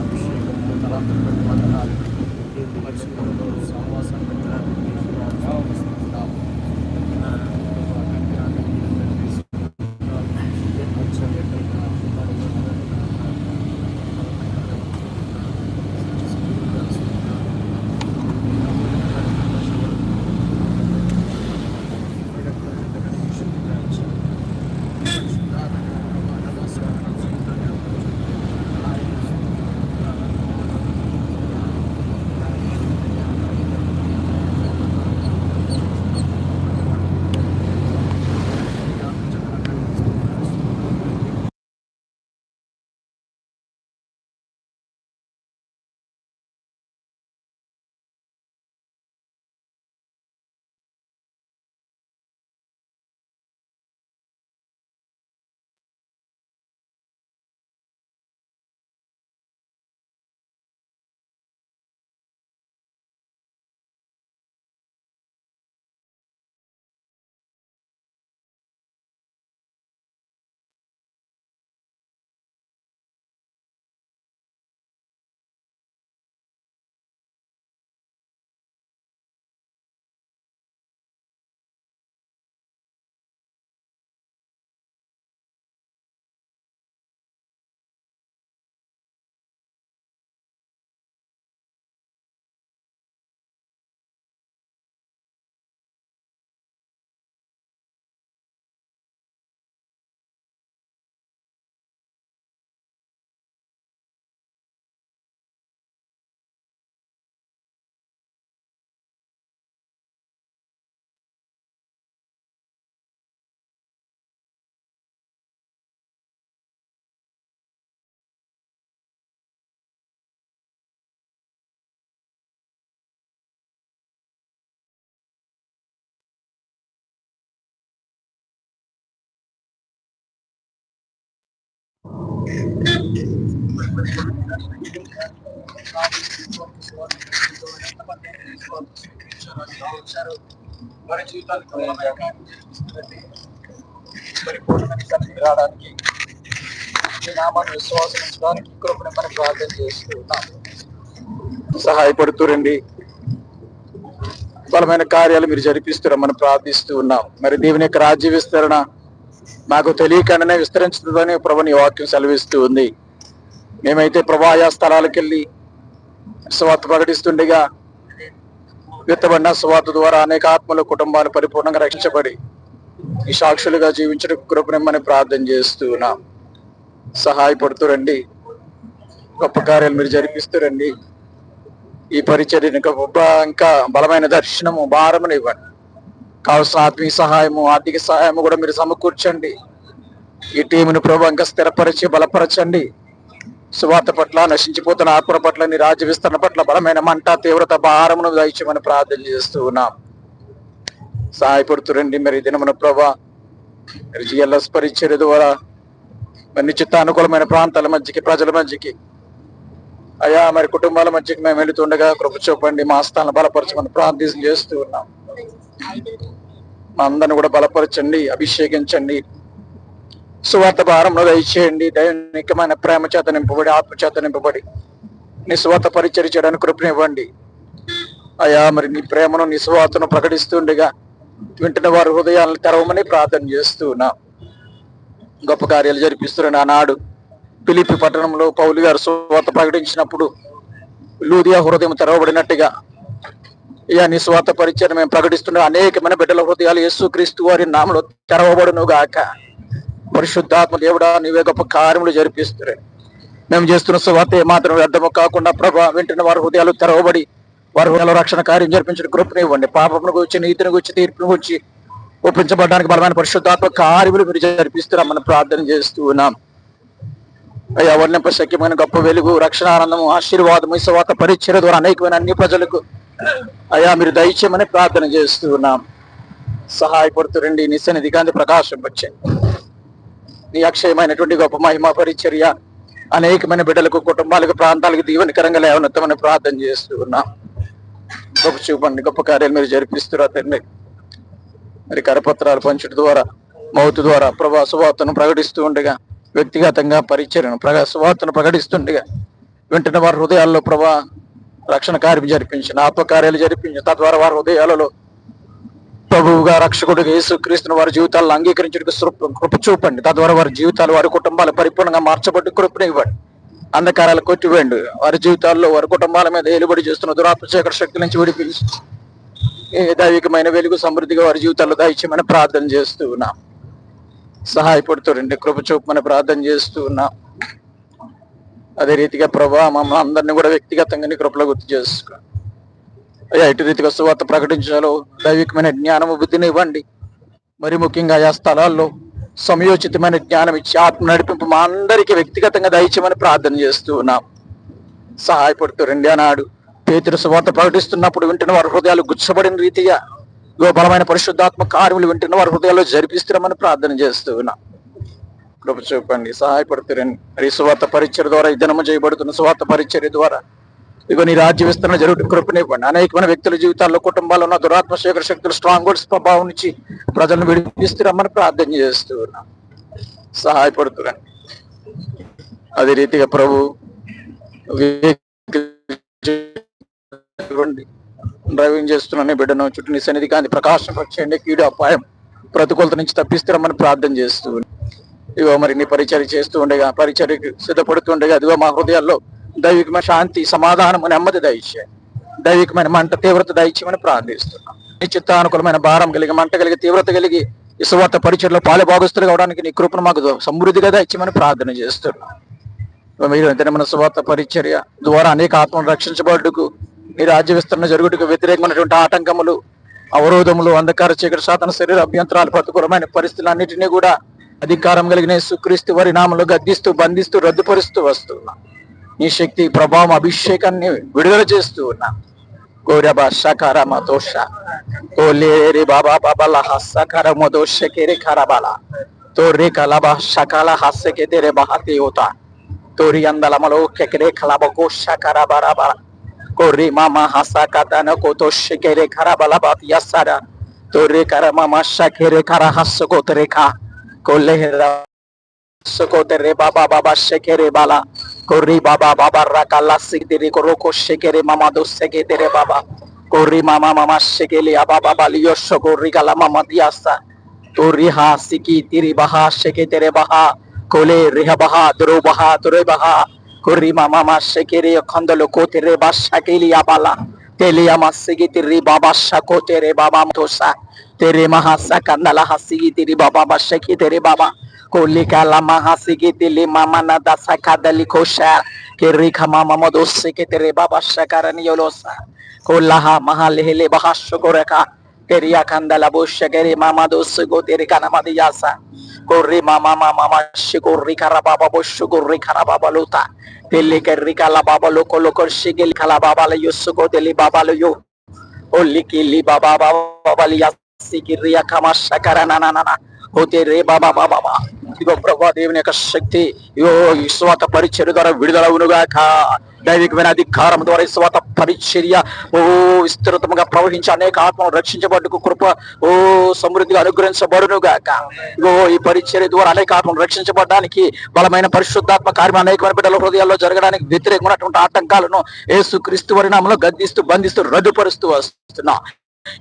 అభిషేకం తలాంతరం పెట్టాలి సంవాసం పెట్టడానికి వారి జీవితానికి పరిపూర్ణమైన సన్నిధి రావడానికి ఈ నామాన్ని విశ్వాసం ఉంచడానికి కృపణ మనం ప్రార్థన చేస్తూ ఉన్నాం సహాయపడుతూరండి. బలమైన కార్యాలు మీరు జరిపిస్తారని ప్రార్థిస్తూ ఉన్నాం. మరి దేవుని యొక్క రాజ్య విస్తరణ మాకు తెలియకుండానే విస్తరించుతుందని ప్రభుని వాక్యం సెలవిస్తూ ఉంది. మేమైతే ప్రభాయా స్థలాలకు వెళ్ళి స్వార్థ ప్రకటిస్తుండగా విత్తబడిన స్వార్థ ద్వారా అనేక ఆత్మలు కుటుంబాలు పరిపూర్ణంగా రక్షించబడి ఈ సాక్షులుగా జీవించడం కృపనిమ్మని ప్రార్థన చేస్తూ ఉన్నాం సహాయపడుతురండి గొప్ప కార్యాలు మీరు జరిపిస్తురండి ఈ పరిచర్యను ఇంకా ఇంకా బలమైన దర్శనము భారమును ఇవ్వండి. కావలసిన ఆత్మీయ సహాయము ఆర్థిక సహాయము కూడా మీరు సమకూర్చండి. ఈ టీమును ప్రభు ఇంకా స్థిరపరిచి బలపరచండి. సువార్త పట్ల నశించిపోతున్న ఆత్మ పట్ల నీ రాజ్య విస్తరణ పట్ల బలమైన మంట తీవ్రత భారమును దయచేయమని ప్రార్థన చేస్తూ ఉన్నాం. సహాయపడుతురండి మరి దినమున ప్రభా. మరి జిఎల్ఎస్ పరిచర్య ద్వారా మరి చిత్తానుకూలమైన అనుకూలమైన ప్రాంతాల మధ్యకి ప్రజల మధ్యకి. అయా మరి కుటుంబాల మధ్యకి మేము వెళుతుండగా కృప చూపండి మా స్థానం బలపరచమని ప్రార్థన చేస్తూ ఉన్నాం. మా అందరిని కూడా బలపరచండి అభిషేకించండి. సువార్త భారంలో దయచేయండి దైనికమైన ప్రేమ చేత నింపబడి ఆత్మ చేత నింపబడి నీ సువార్త పరిచయం చేయడానికి కృపనివ్వండి అయా మరి నీ ప్రేమను నీ సువార్తను ప్రకటిస్తుండగా వింటున్న వారి హృదయాలను తెరవమని ప్రార్థన చేస్తూ గొప్ప కార్యాలు జరిపిస్తున్న ఆనాడు పిలిపి పట్టణంలో పౌలు గారు సువార్త ప్రకటించినప్పుడు లూదియా హృదయం తెరవబడినట్టుగా ఇక నిస్వార్థ పరిచయం మేము ప్రకటిస్తున్న. అనేకమైన బిడ్డల హృదయాలు యేసుక్రీస్తు వారి నామలో తెరవబడును గాక. పరిశుద్ధాత్మ దేవుడా నీవే గొప్ప కార్యములు జరిపిస్తున్నాయి మేము చేస్తున్న స్వార్థ ఏమాత్రం వ్యర్థము కాకుండా ప్రభా వింటున్న వారి హృదయాలు తెరవబడి వారి హృదయాలు రక్షణ కార్యం జరిపించిన కృపను ఇవ్వండి. పాపమును గురించి నీతిని గురించి తీర్పును గురించి ఒప్పించబడడానికి బలమైన పరిశుద్ధాత్మ కార్యములు మీరు జరిపిస్తున్నామని ప్రార్థన చేస్తూ ఉన్నాం. అయ్యా వర్ణింప శక్యమైన గొప్ప వెలుగు రక్షణ ఆనందము ఆశీర్వాదము ఈ స్వాత పరిచయ ద్వారా అనేకమైన అన్ని ప్రజలకు అయ్యా మీరు దయచేయమని ప్రార్థన చేస్తూ ఉన్నాం. సహాయపడుతురండి నీ సన్నిధి కాంతి ప్రకాశం వచ్చింది నీ అక్షయమైనటువంటి గొప్ప మహిమ పరిచర్య అనేకమైన బిడ్డలకు కుటుంబాలకు ప్రాంతాలకు దీవెనకరంగా లేవనెత్తమని ప్రార్థన చేస్తూ ఉన్నాం. గొప్ప చూపండి గొప్ప కార్యాలు మీరు జరిపిస్తురా తండ్రి. మరి కరపత్రాలు పంచడం ద్వారా మౌతు ద్వారా ప్రభా సువార్తను ప్రకటిస్తూ ఉండగా వ్యక్తిగతంగా పరిచర్యను ప్రగా సువార్తను ప్రకటిస్తుండగా వింటున్న వారి హృదయాల్లో ప్రభా రక్షణ కార్యం జరిపించిన ఆత్మకార్యాలు జరిపించిన తద్వారా వారి హృదయాలలో ప్రభువుగా రక్షకుడిగా యేసుక్రీస్తుని వారి జీవితాలను అంగీకరించడానికి కృప- కృప చూపండి. తద్వారా వారి జీవితాలు వారి కుటుంబాలు పరిపూర్ణంగా మార్చబట్టి కృపనివ్వండి అంధకారాలు కొట్టివేయండి. వారి జీవితాల్లో వారి కుటుంబాల మీద ఏలుబడి చేస్తున్న దురాత్మశేఖర శక్తి నుంచి విడిపించి ఏ దైవికమైన వెలుగు సమృద్ధిగా వారి జీవితాల్లో దయచేయమని ప్రార్థన చేస్తూ ఉన్నాం. సహాయపడుతారండి కృప చూపమని ప్రార్థన చేస్తూ ఉన్నాం. అదే రీతిగా ప్రభా మమ్మల్ని అందరినీ కూడా వ్యక్తిగతంగా నీ కృపలో గుర్తు చేసుకో. అయ్యా రీతిగా సువార్త ప్రకటించాలో దైవికమైన జ్ఞానము బుద్ధిని ఇవ్వండి. మరి ముఖ్యంగా ఆయా స్థలాల్లో సమయోచితమైన జ్ఞానం ఇచ్చి ఆత్మ నడిపింపు మా అందరికీ వ్యక్తిగతంగా దయచేయమని ప్రార్థన చేస్తూ ఉన్నాం. సహాయపడుతూ రెండే నాడు పేతురు సువార్త ప్రకటిస్తున్నప్పుడు వింటున్న వారి హృదయాలు గుచ్చబడిన రీతిగా గోబలమైన బలమైన పరిశుద్ధాత్మ కార్యములు వింటున్న వారి హృదయాల్లో జరిపిస్తున్నామని ప్రార్థన చేస్తూ ఉన్నాం. కృప చూపండి. సహాయపడుతురండి మరి సువార్త పరిచయ ద్వారా ఈ చేయబడుతున్న సువార్త పరిచర్య ద్వారా ఇదిగో నీ రాజ్య విస్తరణ జరుగుతు కృపనివ్వండి అనేకమైన వ్యక్తుల జీవితాల్లో కుటుంబాల్లో ఉన్న దురాత్మ శేఖర శక్తులు స్ట్రాంగ్ హోల్డ్స్ ప్రభావం నుంచి ప్రజలను విడిపిస్తురమ్మని ప్రార్థన చేస్తూ ఉన్నాం. సహాయపడుతురండి అదే రీతిగా ప్రభు డ్రైవింగ్ చేస్తున్నాను బిడ్డను చుట్టూ నీ సన్నిధి కానీ ప్రకాశం వచ్చేయండి కీడు అపాయం ప్రతికూలత నుంచి తప్పిస్తారమని ప్రార్థన చేస్తూ ఇవో మరి నీ పరిచర్య చేస్తూ ఉండగా పరిచర్యకు సిద్ధపడుతుండగా అదిగో మా హృదయాల్లో దైవికమైన శాంతి సమాధానం నెమ్మది దయచే దైవికమైన మంట తీవ్రత దయచేయమని ప్రార్థిస్తున్నాం. నీ చిత్తానుకూలమైన భారం కలిగి మంట కలిగి తీవ్రత కలిగి ఇసువార్త పరిచయలో పాలు భాగస్తులు కావడానికి నీ కృపను మాకు సమృద్ధిగా దయచేయమని ప్రార్థన చేస్తున్నాం. మీరు దినమైన సువార్త పరిచర్య ద్వారా అనేక ఆత్మలు రక్షించబడుటకు నీ రాజ్య విస్తరణ జరుగుటకు వ్యతిరేకమైనటువంటి ఆటంకములు అవరోధములు అంధకార చీకటి సాధన శరీర అభ్యంతరాలు ప్రతికూలమైన పరిస్థితులన్నిటినీ కూడా అధికారం కలిగిన సుక్రీస్తు వారి నామలు గద్దిస్తూ బంధిస్తూ రద్దుపరుస్తూ వస్తున్నా నీ శక్తి ప్రభావం అభిషేకాన్ని విడుదల చేస్తూ ఉన్నా గౌరవ సకారమ దోష ఓలేరి బాబా బాబా సకారమ దోష కేరి ఖరాబాల తోరి కలబ షకల హస్సకి తెరే బహతి హోతా తోరి అందలమలో కెకరే కలబకు షకర బరబర కోరి మామ హస కథన కోతో షకెరే ఖరబల బాత్ యసర తోరి కర మామ షకెరే ఖర హస్సు করলে হেরা। বাহা, শেখে বাহা। করি মামা, মা শেখে রে খন্দল কোতে রে বা কেলিয়া বালা। tele ama sigiti riba basha kote riba ba mtosa tere maha sakanda la hasigiti riba ba basha kite riba ba kolika la maha sigiti li mama na da sakada li kosha kiri kama mama dosse kite riba basha karani yolosa kolaha maha lehele bahasho koreka teri akanda la bosha kiri mama dosse go teri kana madiyasa korri mama mama mama shikorri karababa bosho korri karababa luta Tili kerri kala baba loko loko shigil kala baba le yusuko tili baba le yo. Olikili baba baba baba liya sikiria kama shakara na na na na. హోతే రే బాబా బాబా బాబా ఇదిగో ప్రభా దేవుని యొక్క శక్తి ఇగో ఈ స్వాత పరిచర్య ద్వారా విడుదలవునుగాక దైవికమైన అధికారం ద్వారా స్వాత పరిచర్య ఓ విస్తృతంగా ప్రవహించి అనేక ఆత్మను రక్షించబడ్డకు కృప ఓ సమృద్ధిగా అనుగ్రహించబడునుగాక. ఓ ఈ పరిచర్య ద్వారా అనేక ఆత్మను రక్షించబడడానికి బలమైన పరిశుద్ధాత్మ కార్యం అనేకమైన బిడ్డల హృదయాల్లో జరగడానికి వ్యతిరేకమైనటువంటి ఆటంకాలను ఏసు క్రీస్తు పరిణామంలో గద్దిస్తూ బంధిస్తూ రద్దుపరుస్తూ వస్తున్నా.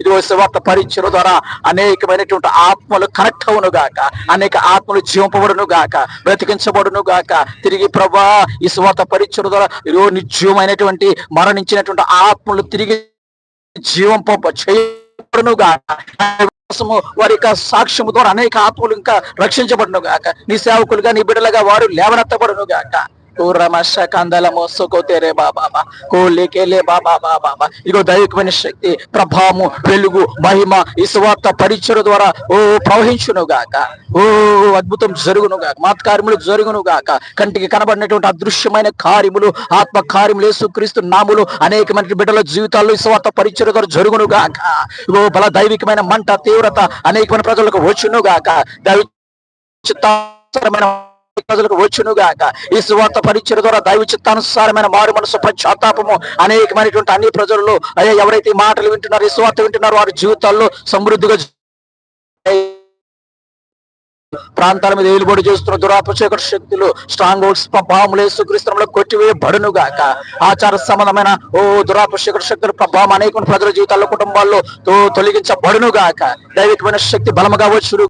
ఇదిగో సువార్త పరిచయం ద్వారా అనేకమైనటువంటి ఆత్మలు కనెక్ట్ అవును గాక. అనేక ఆత్మలు జీవింపబడును గాక. బ్రతికించబడును గాక. తిరిగి ప్రభా ఈ సువార్త పరిచయం ద్వారా ఇదిగో నిజమైనటువంటి మరణించినటువంటి ఆత్మలు తిరిగి జీవంప చేయబడును గాక. వారి యొక్క సాక్ష్యము ద్వారా అనేక ఆత్మలు ఇంకా రక్షించబడును గాక. నీ సేవకులుగా నీ బిడ్డలుగా వారు లేవనెత్తబడును గాక. కూరమశ కందల మోసుకోతేరే బాబా కోలేకేలే బాబా బాబా ఇదిగో దైవికమైన శక్తి ప్రభావము వెలుగు మహిమ ఈ సువార్త పరిచయ ద్వారా ఓ ప్రవహించును గాక ఓ అద్భుతం జరుగును గాక మత్కార్యములు జరుగును గాక కంటికి కనబడినటువంటి అదృశ్యమైన కార్యములు ఆత్మ కార్యములు యేసుక్రీస్తు నాములు అనేకమైన బిడ్డల జీవితాల్లో ఈ సువార్త పరిచయ ద్వారా జరుగును గాక ఓ బల దైవికమైన మంట తీవ్రత అనేకమైన ప్రజలకు వచ్చును గాక దైవ చిత్తాసరమైన ప్రజలకు వచ్చునుగాక ఈ సువార్త పరిచయ ద్వారా దైవ చిత్తానుసారమైన మారు మనసు పశ్చాత్తాపము అనేకమైనటువంటి అన్ని ప్రజల్లో అయ్యా ఎవరైతే ఈ మాటలు వింటున్నారో ఈ సువార్త వింటున్నారో వారి జీవితాల్లో సమృద్ధిగా ప్రాంతాల మీద ఏలుబడి చేస్తున్న దురాపచేకర శక్తులు స్ట్రాంగ్ హోల్డ్స్ ప్రభావములు యేసుక్రీస్తునంలో కొట్టివేయబడును గాక. ఆచార సంబంధమైన ఓ దురాపచేకర శక్తుల ప్రభావం అనేక ప్రజల జీవితాల్లో కుటుంబాల్లో తొలగించబడును గాక. దైవికమైన శక్తి బలముగా వచ్చును